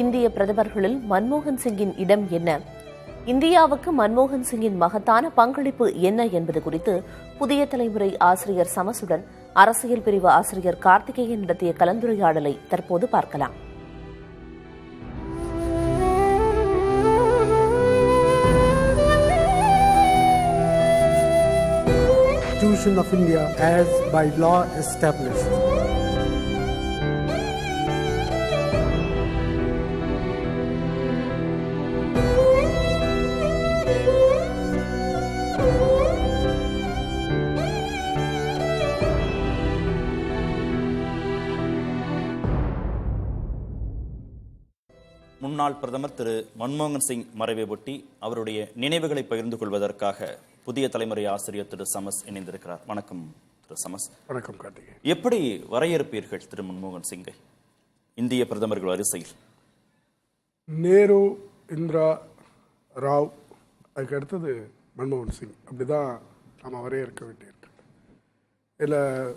இந்திய பிரதமர்களில் மன்மோகன் சிங்கின் இடம் என்ன இந்தியாவுக்கு மன்மோகன் சிங்கின் மகத்தான பங்களிப்பு என்ன என்பது குறித்து புதிய தலைமுறை ஆசிரியர் சமசுடன் அரசியல் பிரிவு ஆசிரியர் கார்த்திகேயன் நடத்திய கலந்துரையாடலை தற்போது பார்க்கலாம் Constitution of India as by law established. முன்னாள் பிரதமர் திரு மன்மோகன் சிங் மறைவை ஒட்டி அவருடைய நினைவுகளை பகிர்ந்து கொள்வதற்காக புதிய தலைமுறை ஆசிரியர் திரு சமஸ் இணைந்திருக்கிறார். வணக்கம் திரு சமஸ். வணக்கம் கார்த்திகை. எப்படி வரையறுப்பீர்கள் திரு மன்மோகன் சிங்கை? இந்திய பிரதமர்கள் வரிசையில். நேரு இந்திரா ராவ் அதுக்கு அடுத்தது மன்மோகன் சிங். அப்படிதான் நாம் வரையறுக்க வேண்டியிருக்கு. இதில்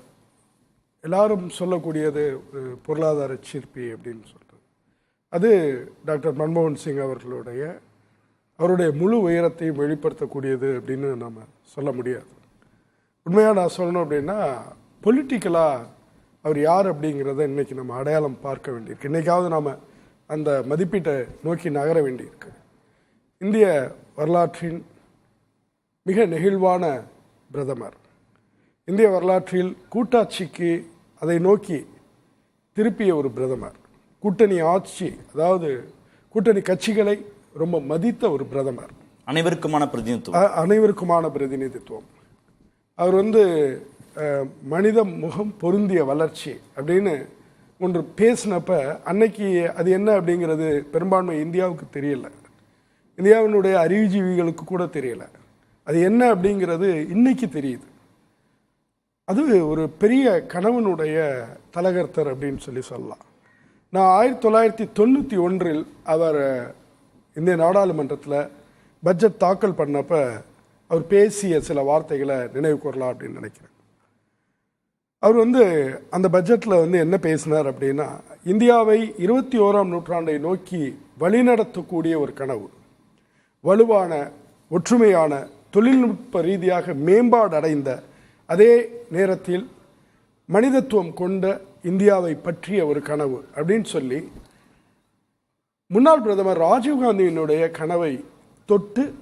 எல்லாரும் சொல்லக்கூடியது ஒரு பொருளாதார சிற்பி அப்படின்னு சொல்கிறது அது டாக்டர் மன்மோகன் சிங் அவர்களுடைய அவருடைய முழு உயரத்தையும் வெளிப்படுத்தக்கூடியது அப்படின்னு நம்ம சொல்ல முடியாது. உண்மையாக நான் சொல்லணும் அப்படின்னா பொலிட்டிக்கலாக அவர் யார் அப்படிங்கிறத இன்னைக்கு நம்ம அடையாளம் பார்க்க வேண்டியிருக்கு. இன்னைக்காவது நாம் அந்த மதிப்பீட்டை நோக்கி நகர வேண்டியிருக்கு. இந்திய வரலாற்றின் மிக நெகிழ்வான பிரதமர். இந்திய வரலாற்றில் கூட்டாட்சிக்கு அதை நோக்கி திருப்பிய ஒரு பிரதமர். கூட்டணி ஆட்சி அதாவது கூட்டணி கட்சிகளை ரொம்ப மதித்த ஒரு பிரதமர். அனைவருக்குமான பிரதிநிதித்துவம். அனைவருக்குமான பிரதிநிதித்துவம். அவர் வந்து மனித முகம் பொருந்திய வளர்ச்சி அப்படின்னு ஒன்று பேசினப்ப அன்னைக்கு அது என்ன அப்படிங்கிறது பெரும்பான்மை இந்தியாவுக்கு தெரியல. இந்தியாவினுடைய அறிவுஜீவிகளுக்கு கூட தெரியல. அது என்ன அப்படிங்கிறது இன்னைக்கு தெரியுது. அது ஒரு பெரிய கணவனுடைய தலகர்த்தர் அப்படின்னு சொல்லி சொல்லலாம். நான் ஆயிரத்தி தொள்ளாயிரத்தி தொண்ணூற்றி ஒன்றில் அவர் இந்திய நாடாளுமன்றத்தில் பட்ஜெட் தாக்கல் பண்ணப்ப அவர் பேசிய சில வார்த்தைகளை நினைவு கூறலாம் அப்படின்னு நினைக்கிறேன். அவர் வந்து அந்த பட்ஜெட்டில் வந்து என்ன பேசினார் அப்படின்னா இந்தியாவை இருபத்தி ஓராம் நூற்றாண்டை நோக்கி வழிநடத்தக்கூடிய ஒரு கனவு வலுவான ஒற்றுமையான தொழில்நுட்ப ரீதியாக மேம்பாடு அடைந்த அதே நேரத்தில் மனிதத்துவம் கொண்ட இந்தியாவை பற்றிய ஒரு கனவு அப்படின்னு சொல்லி முன்னாள் பிரதமர் ராஜீவ்காந்தியினுடைய கனவை தொட்டு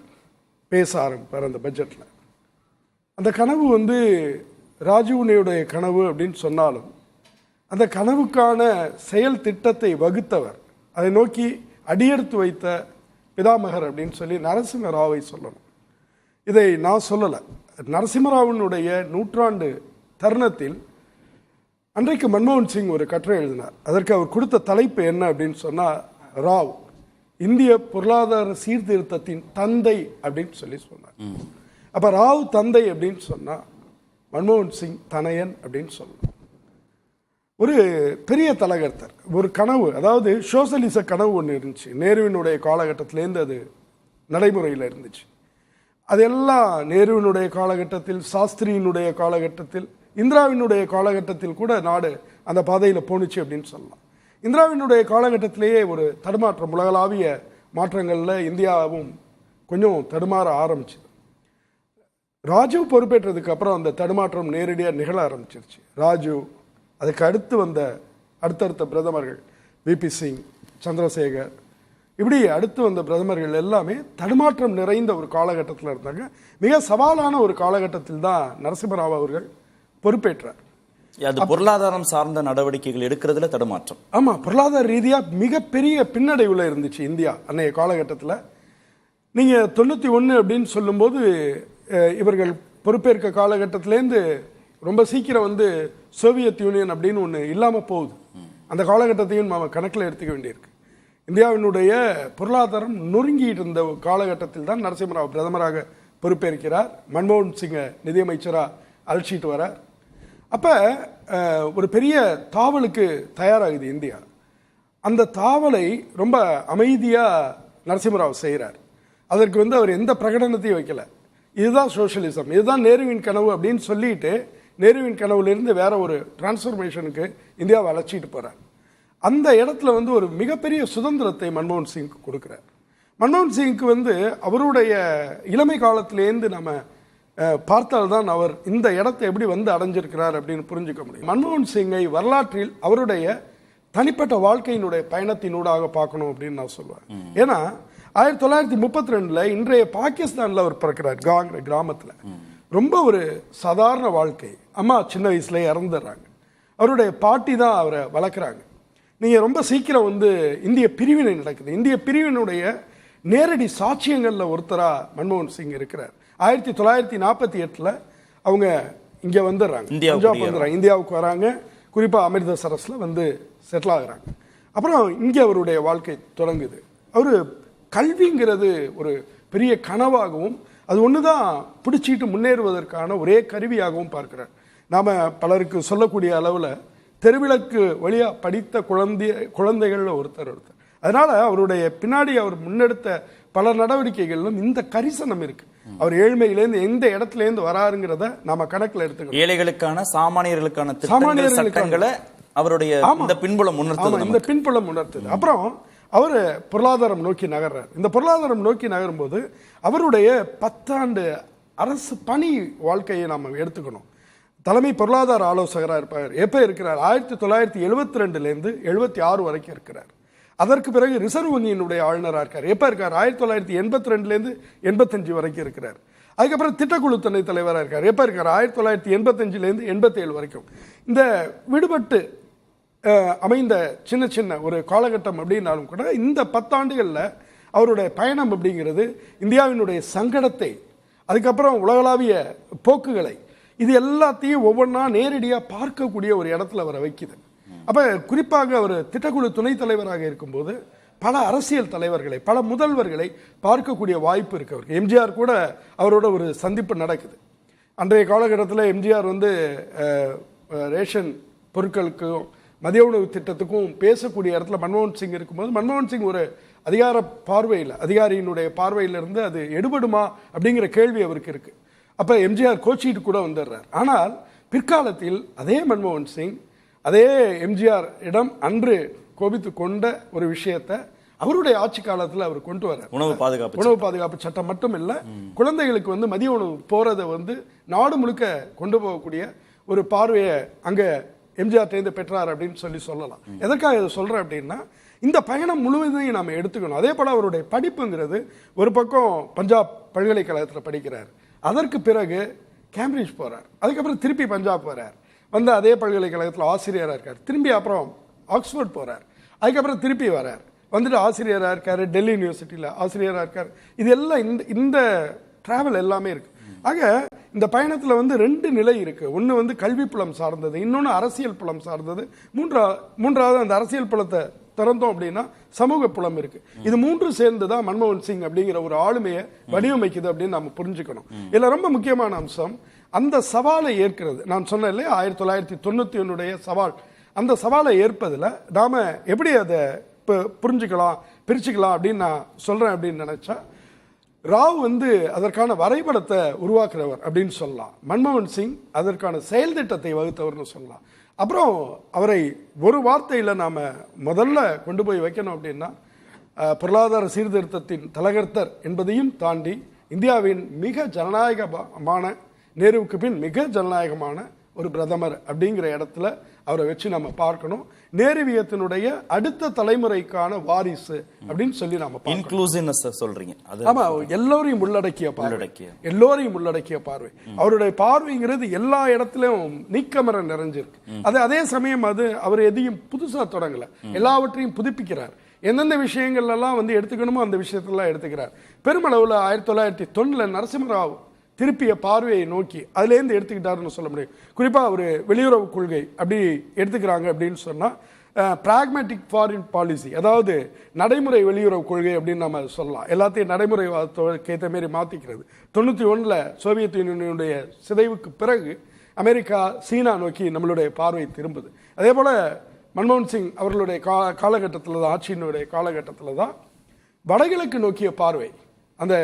பேச ஆரம்பிப்பார் அந்த பட்ஜெட்டில் அந்த கனவு வந்து ராஜீவ்னுடைய கனவு அப்படின்னு சொன்னாலும் அந்த கனவுக்கான செயல் திட்டத்தை வகுத்தவர் அதை நோக்கி அடியெடுத்து வைத்த பிதாமகர் அப்படின்னு சொல்லி நரசிம்மராவை சொல்லணும். இதை நான் சொல்லலை. நரசிம்மராவினுடைய நூற்றாண்டு தருணத்தில் அன்றைக்கு மன்மோகன் சிங் ஒரு கட்டுரை எழுதினார். அதற்கு அவர் கொடுத்த தலைப்பு என்ன அப்படின்னு சொன்னா ராவ் இந்திய பொருளாதார சீர்திருத்தத்தின் தந்தை அப்படின்னு சொல்லி சொன்னார். அப்ப ராவ் தந்தை அப்படின்னு சொன்னா மன்மோகன் சிங் தனையன் அப்படின்னு சொல்லணும் ஒரு பெரிய தலகர்த்தர் ஒரு கனவு அதாவது சோசலிச கனவு ஒன்று இருந்துச்சு. நேருவினுடைய காலகட்டத்திலேருந்து அது நடைமுறையில் இருந்துச்சு. அதெல்லாம் நேருவினுடைய காலகட்டத்தில் சாஸ்திரியினுடைய காலகட்டத்தில் இந்திராவினுடைய காலகட்டத்தில் கூட நாடு அந்த பாதையில் போணுச்சு அப்படின்னு சொல்லலாம். இந்திராவினுடைய காலகட்டத்திலேயே ஒரு தடுமாற்றம் உலகளாவிய மாற்றங்களில் இந்தியாவும் கொஞ்சம் தடுமாற ஆரம்பிச்சுது. ராஜீவ் பொறுப்பேற்றதுக்கு அப்புறம் அந்த தடுமாற்றம் நேரடியாக நிகழ ஆரம்பிச்சிருச்சு. ராஜீவ் அதுக்கு அடுத்து வந்த அடுத்தடுத்த பிரதமர்கள் விபி சிங் சந்திரசேகர் இப்படி அடுத்து வந்த பிரதமர்கள் எல்லாமே தடுமாற்றம் நிறைந்த ஒரு காலகட்டத்தில் இருந்தாங்க. மிக சவாலான ஒரு காலகட்டத்தில் தான் நரசிம்மராவ் அவர்கள் பொறுப்பேற்றார். அது பொருளாதாரம் சார்ந்த நடவடிக்கைகள் எடுக்கிறதுல தடுமாற்றம். ஆமா பொருளாதார ரீதியா மிகப்பெரிய பின்னடைவுல இருந்துச்சு இந்தியா அன்னைய காலகட்டத்தில். நீங்க தொண்ணூத்தி ஒன்று அப்படின்னு சொல்லும்போது இவர்கள் பொறுப்பேற்க காலகட்டத்திலேருந்து ரொம்ப சீக்கிரம் வந்து சோவியத் யூனியன் அப்படின்னு ஒன்று இல்லாம போகுது. அந்த காலகட்டத்தையும் நாம கணக்கில் எடுத்துக்க வேண்டியிருக்கு. இந்தியாவினுடைய பொருளாதாரம் நொறுங்கிட்டு இருந்த காலகட்டத்தில் தான் நரசிம்மராவ் பிரதமராக பொறுப்பேற்கிறார். மன்மோகன் சிங்கை நிதியமைச்சரா அழைச்சிட்டு வரார். அப்போ ஒரு பெரிய தாவலுக்கு தயாராகுது இந்தியா. அந்த தாவலை ரொம்ப அமைதியாக நரசிம்மராவ் செய்கிறார் அதற்கு வந்து அவர் எந்த பிரகடனத்தையும் வைக்கல. இதுதான் சோஷியலிசம் இதுதான் நேருவின் கனவு அப்படின்னு சொல்லிட்டு நேருவின் கனவுலேருந்து வேற ஒரு டிரான்ஸ்ஃபர்மேஷனுக்கு இந்தியாவை அழைச்சிட்டு போகிறார் அந்த இடத்துல வந்து ஒரு மிகப்பெரிய சுதந்திரத்தை மன்மோகன் சிங்க்கு கொடுக்குறார். மன்மோகன் சிங்க்கு வந்து அவருடைய இளமை காலத்திலேருந்து நம்ம பார்த்தால்தான் அவர் இந்த இடத்தை எப்படி வந்து அடைஞ்சிருக்கிறார் அப்படின்னு புரிஞ்சுக்க முடியும். மன்மோகன் சிங்கை வரலாற்றில் அவருடைய தனிப்பட்ட வாழ்க்கையினுடைய பயணத்தினூடாக பார்க்கணும் அப்படின்னு நான் சொல்லுவேன். ஏன்னா ஆயிரத்தி தொள்ளாயிரத்தி முப்பத்தி ரெண்டுல இன்றைய பாகிஸ்தான்ல அவர் பிறக்கிறார் காங்கிற கிராமத்துல. ரொம்ப ஒரு சாதாரண வாழ்க்கை. அம்மா சின்ன வயசுல இறந்துடுறாங்க. அவருடைய பாட்டி தான் அவரை வளர்க்குறாங்க. நீங்கள் ரொம்ப சீக்கிரம் வந்து இந்திய பிரிவினை நடக்குது. இந்திய பிரிவினுடைய நேரடி சாட்சியங்களில் ஒருத்தராக மன்மோகன் சிங் இருக்கிறார். ஆயிரத்தி தொள்ளாயிரத்தி நாற்பத்தி எட்டுல அவங்க இங்க வந்துடுறாங்க. பஞ்சாப் வந்துடுறாங்க. இந்தியாவுக்கு வராங்க. குறிப்பா அமிர்தசரஸ்ல வந்து செட்டில் ஆகுறாங்க. அப்புறம் இங்க அவருடைய வாழ்க்கை தொடங்குது. அவரு கல்விங்கிறது ஒரு பெரிய கனவாகவும் அது ஒன்று தான் பிடிச்சிட்டு முன்னேறுவதற்கான ஒரே கருவியாகவும் பார்க்கிறார். நாம பலருக்கு சொல்லக்கூடிய அளவில் தெருவிளக்கு வழியா படித்த குழந்தை குழந்தைகள்ல ஒருத்தர் ஒருத்தர். அதனால அவருடைய பின்னாடி அவர் முன்னெடுத்த பல நடவடிக்கைகளிலும் இந்த கரிசனம் இருக்கு. அவர் ஏழ்மையிலேருந்து எந்த இடத்துலேருந்து வராருங்கிறத நாம கணக்குல எடுத்துக்கணும். ஏழைகளுக்கான சாமானியர்களுக்கான சாமானியர்களுக்கான- அவருடைய. இந்த பின்புலம் உணர்த்தது இந்த பின்புலம் உணர்த்துது. அப்புறம் அவர் பொருளாதாரம் நோக்கி நகர்றார். இந்த பொருளாதாரம் நோக்கி நகரும்போது அவருடைய பத்தாண்டு அரசு பணி வாழ்க்கையை நாம எடுத்துக்கணும். தலைமை பொருளாதார ஆலோசகராக இருப்பார். எப்ப இருக்கிறார்? ஆயிரத்தி தொள்ளாயிரத்தி எழுபத்தி ரெண்டுலேருந்து எழுபத்தி ஆறு வரைக்கும் இருக்கிறார். அதற்கு பிறகு ரிசர்வ் வங்கியினுடைய ஆளுநராக இருக்கார். எப்போ இருக்கார்? ஆயிரத்தி தொள்ளாயிரத்தி எண்பத்தி ரெண்டுலேருந்து எண்பத்தஞ்சு வரைக்கும் இருக்கிறார். அதுக்கப்புறம் திட்டக்குழு துணைத் தலைவராக இருக்கார். எப்போ இருக்கார்? ஆயிரத்தி தொள்ளாயிரத்தி எண்பத்தஞ்சிலேருந்து எண்பத்தேழு வரைக்கும். இந்த விடுபட்டு அமைந்த சின்ன சின்ன ஒரு காலகட்டம் அப்படின்னாலும் கூட இந்த பத்தாண்டுகளில் அவருடைய பயணம் அப்படிங்கிறது இந்தியாவினுடைய சங்கடத்தை அதுக்கப்புறம் உலகளாவிய போக்குகளை இது எல்லாத்தையும் ஒவ்வொன்றா நேரடியாக பார்க்கக்கூடிய ஒரு இடத்துல அவரை வைக்குது. அப்போ குறிப்பாக அவர் திட்டக்குழு துணைத் தலைவராக இருக்கும்போது பல அரசியல் தலைவர்களை பல முதல்வர்களை பார்க்கக்கூடிய வாய்ப்பு இருக்கு அவருக்கு. எம்ஜிஆர் கூட அவரோட ஒரு சந்திப்பு நடக்குது. அன்றைய காலகட்டத்தில் எம்ஜிஆர் வந்து ரேஷன் பொருட்களுக்கும் மதிய உணவு திட்டத்துக்கும் பேசக்கூடிய இடத்துல மன்மோகன் சிங் இருக்கும்போது மன்மோகன் சிங் ஒரு அதிகார பார்வையில் அதிகாரியினுடைய பார்வையிலிருந்து அது எடுபடுமா அப்படிங்கிற கேள்வி அவருக்கு இருக்குது அப்போ எம்ஜிஆர் கோச்சிட்டு கூட வந்துடுறார். ஆனால் பிற்காலத்தில் அதே மன்மோகன் சிங் அதே எம்ஜிஆர் இடம் அன்று கோபித்து கொண்ட ஒரு விஷயத்தை அவருடைய ஆட்சி காலத்துல அவர் கொண்டு வர்றார் உணவு பாதுகாப்பு உணவு பாதுகாப்பு சட்டம் மட்டும் இல்ல குழந்தைகளுக்கு வந்து மதிய உணவு போறதை வந்து நாடு முழுக்க கொண்டு போகக்கூடிய ஒரு பார்வையை அங்க எம்ஜிஆர் தேர்ந்து பெற்றார் அப்படின்னு சொல்லி சொல்லலாம். எதற்காக இதை சொல்றேன் அப்படின்னா இந்த பயணம் முழுவதையும் நாம எடுத்துக்கணும். அதே போல அவருடைய படிப்புங்கிறது ஒரு பக்கம் பஞ்சாப் பல்கலைக்கழகத்துல படிக்கிறார். அதற்கு பிறகு கேம்பிரிட்ஜ் போறார். அதுக்கப்புறம் திருப்பி பஞ்சாப் போறார் வந்து அதே பல்கலைக்கழகத்தில் ஆசிரியராக இருக்கார். திரும்பி அப்புறம் ஆக்ஸ்ஃபோர்ட் போகிறார் அதுக்கப்புறம் திருப்பி வரார். வந்துட்டு ஆசிரியராக இருக்கார் டெல்லி யூனிவர்சிட்டியில் ஆசிரியராக இருக்கார். இது எல்லாம் இந்த இந்த ட்ராவல் எல்லாமே இருக்குது ஆக இந்த பயணத்தில் வந்து ரெண்டு நிலை இருக்குது ஒன்று வந்து கல்வி புலம் சார்ந்தது இன்னொன்று அரசியல் புலம் சார்ந்தது. மூன்றா மூன்றாவது அந்த அரசியல் புலத்தை திறந்தோம் அப்படின்னா சமூக புலம் இருக்கு. இது மூன்று சேர்ந்து தான் மன்மோகன் சிங் அப்படிங்கிற ஒரு ஆளுமையை வடிவமைக்குது அப்படின்னு நம்ம புரிஞ்சுக்கணும். இதில் ரொம்ப முக்கியமான அம்சம் அந்த சவாலை ஏற்கிறது. நான் சொன்னேன் இல்லையா? ஆயிரத்தி தொள்ளாயிரத்தி தொண்ணூற்றி ஒன்றுடைய சவால். அந்த சவாலை ஏற்பதில் நாம் எப்படி அதை இப்போ புரிஞ்சுக்கலாம் பிரிச்சுக்கலாம் அப்படின்னு நான் சொல்கிறேன் அப்படின்னு நினச்சா ராவ் வந்து அதற்கான வரைபடத்தை உருவாக்குறவர் அப்படின்னு சொல்லலாம். மன்மோகன் சிங் அதற்கான செயல் திட்டத்தை வகுத்தவர்னு சொல்லலாம். அப்புறம் அவரை ஒரு வார்த்தையில் நாம் முதல்ல கொண்டு போய் வைக்கணும் அப்படின்னா பொருளாதார சீர்திருத்தத்தின் தலகர்த்தர் என்பதையும் தாண்டி இந்தியாவின் மிக ஜனநாயகமான நேருவுக்கு பின் மிக ஜனநாயகமான ஒரு பிரதமர் அப்படிங்கிற இடத்துல அவரை வச்சு நம்ம பார்க்கணும். நேருவியத்தினுடைய அடுத்த தலைமுறைக்கான வாரிசு அப்படின்னு சொல்லி நாம இன்க்ளூசிவ்னஸ் சொல்றீங்க. அது ஆமா எல்லோரையும் உள்ளடக்கிய பார்வை. எல்லோரையும் உள்ளடக்கிய பார்வை. அவருடைய பார்வைங்கிறது எல்லா இடத்துலயும் நீக்கமர நிறைஞ்சிருக்கு. அது அதே சமயம் அது அவர் எதையும் புதுசா தொடங்கல. எல்லாவற்றையும் புதுப்பிக்கிறார். எந்தெந்த விஷயங்கள் எல்லாம் வந்து எடுத்துக்கணுமோ அந்த விஷயத்தெல்லாம் எடுத்துக்கிறார். பெருமளவுல ஆயிரத்தி தொள்ளாயிரத்தி தொண்ணுல நரசிம்மராவ் திருப்பிய பார்வையை நோக்கி அதுலேருந்து எடுத்துக்கிட்டாருன்னு சொல்ல முடியும். குறிப்பாக ஒரு வெளியுறவு கொள்கை அப்படி எடுத்துக்கிறாங்க அப்படின்னு சொன்னால் ப்ராக்மேட்டிக் ஃபாரின் பாலிசி அதாவது நடைமுறை வெளியுறவு கொள்கை அப்படின்னு நம்ம சொல்லலாம். எல்லாத்தையும் நடைமுறைவாதத்தோடு ஏற்ற மாரி மாற்றிக்கிறது தொண்ணூற்றி ஒன்றில் சோவியத் யூனியனுடைய சிதைவுக்கு பிறகு அமெரிக்கா சீனா நோக்கி நம்மளுடைய பார்வை திரும்புது. அதே போல் மன்மோகன் சிங் அவர்களுடைய கா காலகட்டத்தில் தான் ஆட்சியினுடைய காலகட்டத்தில் தான் வடகிழக்கு நோக்கிய பார்வை அந்த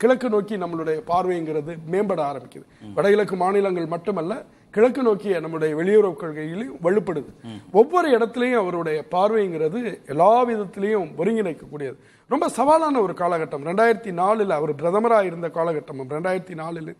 கிழக்கு நோக்கி நம்மளுடைய பார்வைங்கிறது மேம்பட ஆரம்பிக்குது. வடகிழக்கு மாநிலங்கள் மட்டுமல்ல கிழக்கு நோக்கிய நம்முடைய வெளியுறவு கொள்கையிலையும் வலுப்படுது. ஒவ்வொரு இடத்துலையும் அவருடைய பார்வைங்கிறது எல்லா விதத்திலையும் ஒருங்கிணைக்கக்கூடியது. ரொம்ப சவாலான ஒரு காலகட்டம். ரெண்டாயிரத்தி நாலில் அவர் பிரதமராக இருந்த காலகட்டம் ரெண்டாயிரத்தி நாலில்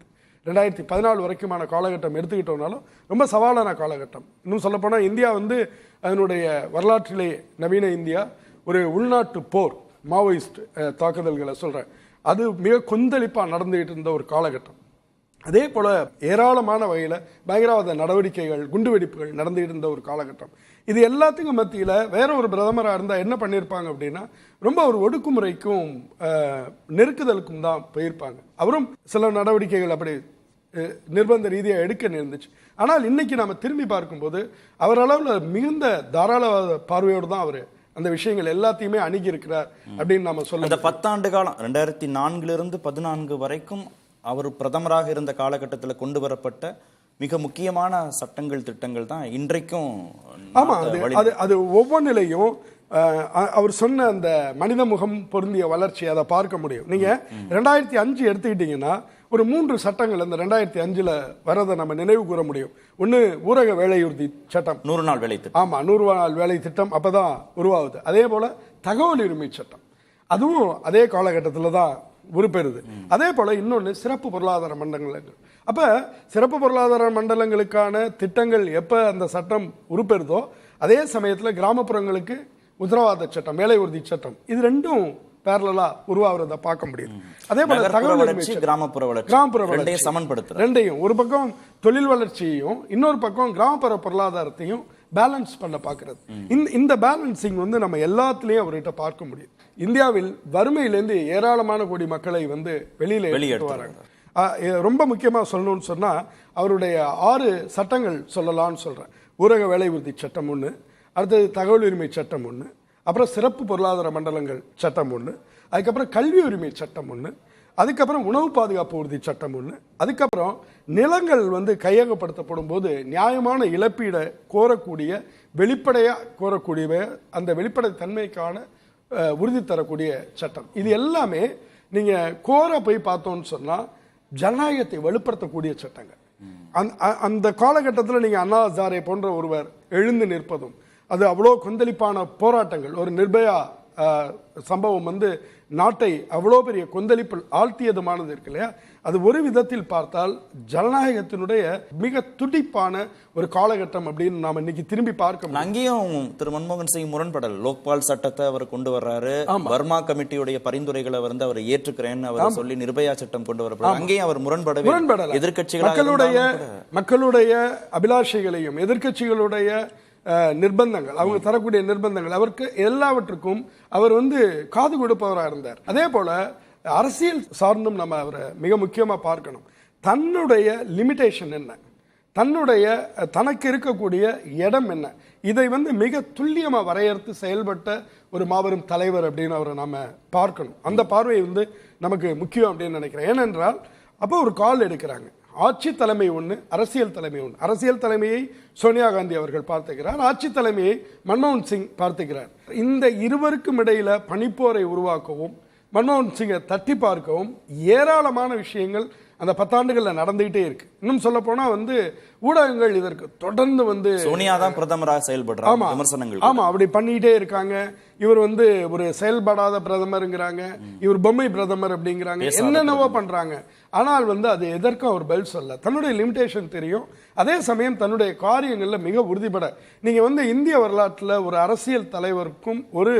ரெண்டாயிரத்தி பதினாலு வரைக்குமான காலகட்டம் எடுத்துக்கிட்டோம்னாலும் ரொம்ப சவாலான காலகட்டம். இன்னும் சொல்லப்போனால் இந்தியா வந்து அதனுடைய வரலாற்றிலே நவீன இந்தியா ஒரு உள்நாட்டு போர். மாவோயிஸ்ட் தாக்குதல்களை சொல்கிறேன் அது மிக கொந்தளிப்பாக நடந்துகிட்டு இருந்த ஒரு காலகட்டம். அதே போல் ஏராளமான வகையில் பயங்கரவாத நடவடிக்கைகள் குண்டுவெடிப்புகள் நடந்துகிட்டு இருந்த ஒரு காலகட்டம். இது எல்லாத்துக்கும் மத்தியில் வேற ஒரு பிரதமராக இருந்தால் என்ன பண்ணியிருப்பாங்க அப்படின்னா ரொம்ப ஒரு ஒடுக்குமுறைக்கும் நெருக்குதலுக்கும் தான் போயிருப்பாங்க. அவரும் சில நடவடிக்கைகள் அப்படி நிர்பந்த ரீதியாக எடுக்க நேர்ந்துச்சு. ஆனால் இன்னைக்கு நாம் திரும்பி பார்க்கும்போது அவரளவில் மிகுந்த தாராளவாத பார்வையோடு தான் அவர் அந்த விஷயங்கள் எல்லாத்தையுமே அணுகி இருக்கிறார் அப்படின்னு நாம சொல்ல அந்த பத்தாண்டு காலம் ரெண்டாயிரத்தி நான்கிலிருந்து பதினான்கு வரைக்கும் அவர் பிரதமராக இருந்த காலகட்டத்தில் கொண்டு வரப்பட்ட மிக முக்கியமான சட்டங்கள் திட்டங்கள் தான் இன்றைக்கும் ஆமா நாட்டை அது அது அது ஒவ்வொன்றிலையும் அவர் சொன்ன அந்த மனித முகம் பொருந்திய வளர்ச்சி அதை பார்க்க முடியும். நீங்க ரெண்டாயிரத்தி அஞ்சு எடுத்துக்கிட்டீங்கன்னா ஒரு மூன்று சட்டங்கள் அந்த ரெண்டாயிரத்தி அஞ்சுல வரதை நம்ம நினைவு கூற முடியும். ஒன்னு ஊரக வேலையுறுதி சட்டம். நூறு நாள் வேலை திட்டம். ஆமா நூறு நாள் வேலை திட்டம் அப்பதான் உருவாகுது. அதே போல தகவல் உரிமை சட்டம். அதுவும் அதே காலகட்டத்தில் தான் உருப்பெறுது. அதே போல இன்னொன்று சிறப்பு பொருளாதார மண்டலங்கள் அப்ப சிறப்பு பொருளாதார மண்டலங்களுக்கான திட்டங்கள் எப்ப அந்த சட்டம் உருப்பெறுதோ அதே சமயத்தில் கிராமப்புறங்களுக்கு உத்தரவாத சட்டம் வேலை உறுதி சட்டம். இது ரெண்டும் பேரலா உருவாகிறத பார்க்க முடியுது. அதே போல தகவல் வளர்ச்சி. கிராமப்புற வளர்ச்சி. கிராமப்புற வளர்ச்சி. சமன்படுத்துற ரெண்டையும். ஒரு பக்கம் தொழில் வளர்ச்சியையும் இன்னொரு பக்கம் கிராமப்புற பொருளாதாரத்தையும் பேலன்ஸ் பண்ண பார்க்கிறது. இந்த இந்த பேலன்சிங் வந்து நம்ம எல்லாத்துலயும் அவர்கிட்ட பார்க்க முடியும். இந்தியாவில் வறுமையிலேருந்து ஏராளமான கோடி மக்களை வந்து வெளியில வெளியே எடுத்துட்டு எடுத்துட்டு வராங்க. ரொம்ப முக்கியமா சொல்லணும்னு சொன்னா அவருடைய ஆறு சட்டங்கள் சொல்லலாம்னு சொல்றேன். ஊரக வேலை உறுதி சட்டம் ஒன்று அடுத்தது தகவல் உரிமை சட்டம் ஒன்று அப்புறம் சிறப்பு பொருளாதார மண்டலங்கள் சட்டம் ஒன்று அதுக்கப்புறம் கல்வி உரிமை சட்டம் ஒன்று அதுக்கப்புறம் உணவு பாதுகாப்பு உறுதி சட்டம் ஒன்று அதுக்கப்புறம் நிலங்கள் வந்து கையகப்படுத்தப்படும் போது நியாயமான இழப்பீடை கோரக்கூடிய வெளிப்படையாக கோரக்கூடிய அந்த வெளிப்படை தன்மைக்கான உறுதி தரக்கூடிய சட்டம். இது எல்லாமே நீங்கள் கோர போய் பார்த்தோன்னு சொன்னால் ஜனநாயகத்தை வலுப்படுத்தக்கூடிய சட்டங்கள். அந்த- அ- அந்த காலகட்டத்தில் நீங்கள் அண்ணா ஹசாரே போன்ற ஒருவர் எழுந்து நிற்பதும் அது அவ்வளோ கொந்தளிப்பான போராட்டங்கள். ஒரு நிர்பயா சம்பவம் வந்து நாட்டை அவ்வளோ பெரிய கொந்தளிப்பில் ஆழ்த்தியதுமானது இருக்கு இல்லையா? அது ஒரு விதத்தில் பார்த்தால் ஜனநாயகத்தினுடைய மிக துடிப்பான ஒரு காலகட்டம் அப்படின்னு நாம இன்னைக்கு திரும்பி பார்க்க முடியும். அங்கேயும் திரு மன்மோகன் சிங் முரண்படல். லோக்பால் சட்டத்தை அவர் கொண்டு வர்றாரு. வர்மா கமிட்டியுடைய பரிந்துரைகளை வந்து அவர் ஏற்றுக்கிறேன்னு அவர் சொல்லி நிர்பயா சட்டம் கொண்டு வரப்படுது அங்கேயும் அவர் முரண்படவே முரண்படல. எதிர்கட்சிகளாக மக்களுடைய. மக்களுடைய அபிலாஷைகளையும் எதிர்க்கட்சிகளுடைய அஹ், நிர்பந்தங்கள். அவங்க தரக்கூடிய நிர்பந்தங்கள். அவருக்கு எல்லாவற்றுக்கும் அவர் வந்து காது கொடுப்பவராக இருந்தார். அதே போல அரசியல் சார்ந்தும் நம்ம அவரை மிக முக்கியமா பார்க்கணும். தன்னுடைய லிமிடேஷன் என்ன? தன்னுடைய தனக்கு இருக்கக்கூடிய இடம் என்ன? இதை வந்து மிக துல்லியமா வரையறுத்து செயல்பட்ட ஒரு மாபெரும் தலைவர் அப்படின்னு அவரை நாம பார்க்கணும். அந்த பார்வை வந்து நமக்கு முக்கியம் அப்படின்னு நினைக்கிறேன். ஏனென்றால் அப்போ ஒரு கால் எடுக்கிறாங்க. ஆட்சி தலைமை ஒன்று அரசியல் தலைமை ஒன்று அரசியல் தலைமையை சோனியா காந்தி அவர்கள் பார்த்துக்கிறார். ஆட்சி தலைமையை மன்மோகன் சிங் பார்த்துக்கிறார். இந்த இருவருக்கும் இடையில் பனிப்போரை உருவாக்கவும் மன்மோகன் சிங்கை தட்டி பார்க்கவும் ஏராளமான விஷயங்கள் அந்த பத்தாண்டுகளில் நடந்துகிட்டே இருக்கு. இன்னும் சொல்ல போனா வந்து ஊடகங்கள் இதற்கு தொடர்ந்து வந்து சோனியா தான் பிரதமராக செயல்படுறாங்க ஆமா. விமர்சனங்கள் ஆமா அப்படி பண்ணிட்டே இருக்காங்க. இவர் வந்து ஒரு செயல்படாத பிரதமருங்கிறாங்க. இவர் பொம்மை பிரதமர் அப்படிங்கிறாங்க. என்னென்னவோ பண்றாங்க. ஆனால் வந்து அது எதற்கும் அவர் பதில் சொல்ல தன்னுடைய லிமிடேஷன் தெரியும். அதே சமயம் தன்னுடைய காரியங்கள்ல மிக உறுதிப்பட நீங்க வந்து இந்திய வரலாற்றுல ஒரு அரசியல் தலைவருக்கும் ஒரு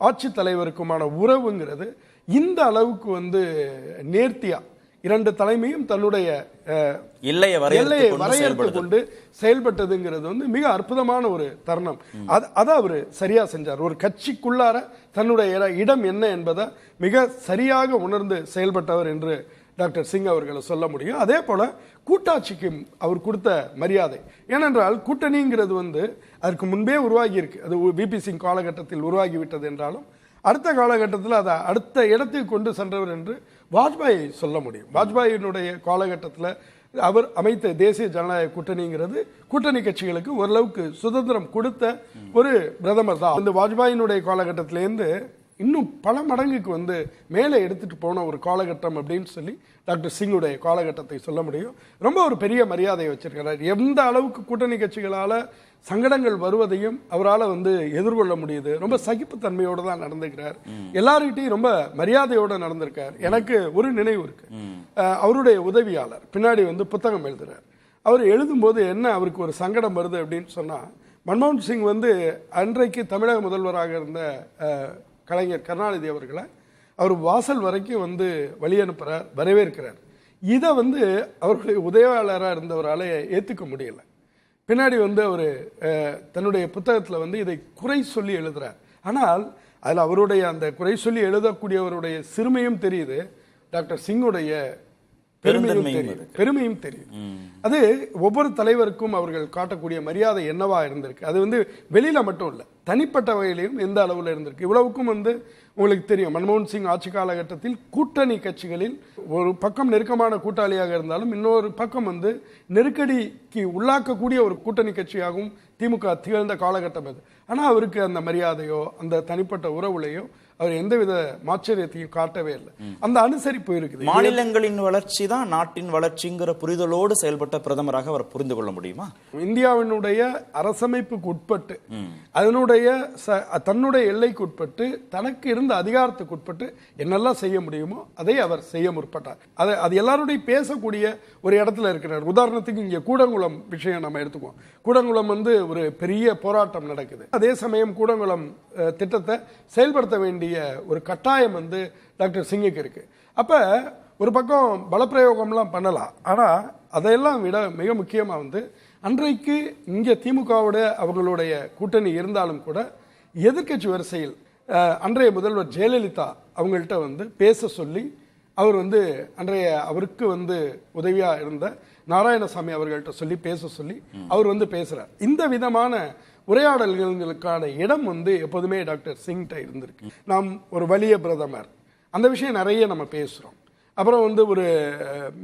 ஆட்சி தலைவருக்குமான உறவுங்கிறது இந்த அளவுக்கு வந்து நேர்த்தியா இரண்டு தலைமையும் தன்னுடைய எல்லையை வரையறுத்து எல்லையை கொண்டு வரையறுத்து. கொண்டு செயல்பட்டதுங்கிறது வந்து மிக அற்புதமான ஒரு தருணம். அது அதை அவர் சரியா செஞ்சார். ஒரு கட்சிக்குள்ளார தன்னுடைய இட- இடம் என்ன என்பதை மிக சரியாக உணர்ந்து செயல்பட்டவர் என்று டாக்டர் சிங் அவர்களை சொல்ல முடியும். அதே போல கூட்டாட்சிக்கு அவர் கொடுத்த மரியாதை. ஏனென்றால் கூட்டணிங்கிறது வந்து அதற்கு முன்பே உருவாகி இருக்கு அது விபி சிங் காலகட்டத்தில் உருவாகி விட்டது என்றாலும் அடுத்த காலகட்டத்தில் அதை அடுத்த இடத்துக்கு கொண்டு சென்றவர் என்று வாஜ்பாயை சொல்ல முடியும். வாஜ்பாயினுடைய காலகட்டத்தில் அவர் அமைத்த தேசிய ஜனநாயக கூட்டணிங்கிறது கூட்டணி கட்சிகளுக்கு ஓரளவுக்கு சுதந்திரம் கொடுத்த ஒரு பிரதமர் தான். இந்த வாஜ்பாயினுடைய காலகட்டத்திலேருந்து இன்னும் பல மடங்குக்கு வந்து மேலே எடுத்துட்டு போன ஒரு காலகட்டம் அப்படின்னு சொல்லி டாக்டர் சிங்குடைய காலகட்டத்தை சொல்ல முடியும். ரொம்ப ஒரு பெரிய மரியாதையை வச்சிருக்கிறார். எந்த அளவுக்கு கூட்டணி கட்சிகளால சங்கடங்கள் வருவதையும் அவரால் வந்து எதிர்கொள்ள முடியுது. ரொம்ப சகிப்புத்தன்மையோடு தான் நடந்துக்கிறார். எல்லார்கிட்டையும் ரொம்ப மரியாதையோட நடந்திருக்கார். எனக்கு ஒரு நினைவு இருக்கு. அவருடைய உதவியாளர் பின்னாடி வந்து புத்தகம் எழுதுறார். அவர் எழுதும்போது என்ன அவருக்கு ஒரு சங்கடம் வருது அப்படின்னு சொன்னா மன்மோகன் சிங் வந்து அன்றைக்கு தமிழக முதல்வராக இருந்த கலைஞர் கருணாநிதி அவர்களை அவர் வாசல் வரைக்கும் வந்து வழி அனுப்புறார் வரவேற்கிறார். இதை வந்து அவர்களுடைய உதவியாளராக இருந்தவரால ஏற்றுக்க முடியல. பின்னாடி வந்து அவர் தன்னுடைய புத்தகத்தில் வந்து இதை குறை சொல்லி எழுதுறார். ஆனால் அதில் அவருடைய அந்த குறை சொல்லி எழுதக்கூடியவருடைய சிறுமையும் தெரியுது டாக்டர் சிங்குடைய பெருமையும் தெரியும் பெருமையும் தெரியும் அது ஒவ்வொரு தலைவருக்கும் அவர்கள் காட்டக்கூடிய மரியாதை என்னவா இருந்திருக்கு? அது வந்து வெளியில மட்டும் இல்ல தனிப்பட்ட வகையிலையும் எந்த அளவில் இருந்திருக்கு? இவ்வளவுக்கும் வந்து உங்களுக்கு தெரியும். மன்மோகன் சிங் ஆட்சி காலகட்டத்தில் கூட்டணி கட்சிகளில் ஒரு பக்கம் நெருக்கமான கூட்டாளியாக இருந்தாலும் இன்னொரு பக்கம் வந்து நெருக்கடிக்கு உள்ளாக்கக்கூடிய ஒரு கூட்டணி கட்சியாகவும் திமுக திகழ்ந்த காலகட்டம் அது. ஆனால் அவருக்கு அந்த மரியாதையோ அந்த தனிப்பட்ட உறவுலையோ அவர் எந்தவித மாச்சரியத்தையும் காட்டவே இல்லை. அந்த அனுசரிப்பு இருக்குது. மாநிலங்களின் வளர்ச்சி தான் நாட்டின் வளர்ச்சிங்கிற புரிதலோடு செயல்பட்ட பிரதமராக அவர் புரிந்து கொள்ள முடியுமா? இந்தியாவினுடைய அரசமைப்புக்கு உட்பட்டு அதனுடைய தன்னுடைய எல்லைக்கு உட்பட்டு தனக்கு இருந்த அதிகாரத்துக்கு உட்பட்டு என்னெல்லாம் செய்ய முடியுமோ அதை அவர் செய்ய முற்பட்டார். அதை அது எல்லாருடைய பேசக்கூடிய ஒரு இடத்துல இருக்கிறார். உதாரணத்துக்கு இங்கே கூடங்குளம் விஷயம் நம்ம எடுத்துக்குவோம். கூடங்குளம் வந்து ஒரு பெரிய போராட்டம் நடக்குது. அதே சமயம் கூடங்குளம் திட்டத்தை செயல்படுத்த வேண்டிய ஒரு கட்டாயம் வந்து டாக்டர் சிங்குக்கு இருக்கு. அப்ப ஒரு பக்கம் பலப்பிரயோகம்லாம் பண்ணலாம். ஆனா அதையெல்லாம் விட மிக முக்கியமா வந்து அன்றைக்கு இங்க திமுகவோட அவர்களுடைய கூட்டணி இருந்தாலும் கூட எதிர்க்கட்சி வரிசையில் அன்றைய முதல்வர் ஜெயலலிதா அவங்கள்ட்ட வந்து பேச சொல்லி அவர் வந்து அன்றைய அவருக்கு வந்து உதவியா இருந்த நாராயணசாமி அவர்கள்ட்ட சொல்லி பேச சொல்லி அவர் வந்து பேசுறார். இந்த விதமான உரையாடல்களுக்கான இடம் வந்து எப்போதுமே டாக்டர் சிங்கிட்ட இருந்திருக்கு. நாம் ஒரு வலிய பிரதமர். அந்த விஷயம் நிறைய நம்ம பேசுறோம். அப்புறம் வந்து ஒரு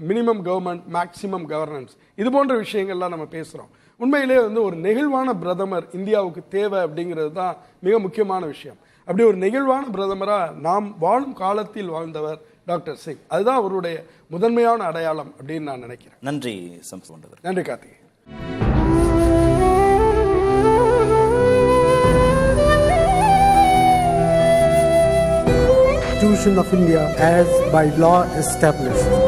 மினிமம் கவர்மெண்ட் மேக்சிமம் கவர்னன்ஸ் இது போன்ற விஷயங்கள்லாம் நம்ம பேசுறோம். உண்மையிலே வந்து ஒரு நெகிழ்வான பிரதமர் இந்தியாவுக்கு தேவை அப்படிங்கிறது தான் மிக முக்கியமான விஷயம். அப்படி ஒரு நெகிழ்வான பிரதமரா நாம் வாழும் காலத்தில் வாழ்ந்தவர் டாக்டர் சிங். அதுதான் அவருடைய முதன்மையான அடையாளம் அப்படின்னு நான் நினைக்கிறேன். நன்றி நன்றி Karthigai Constitution of India as by law established.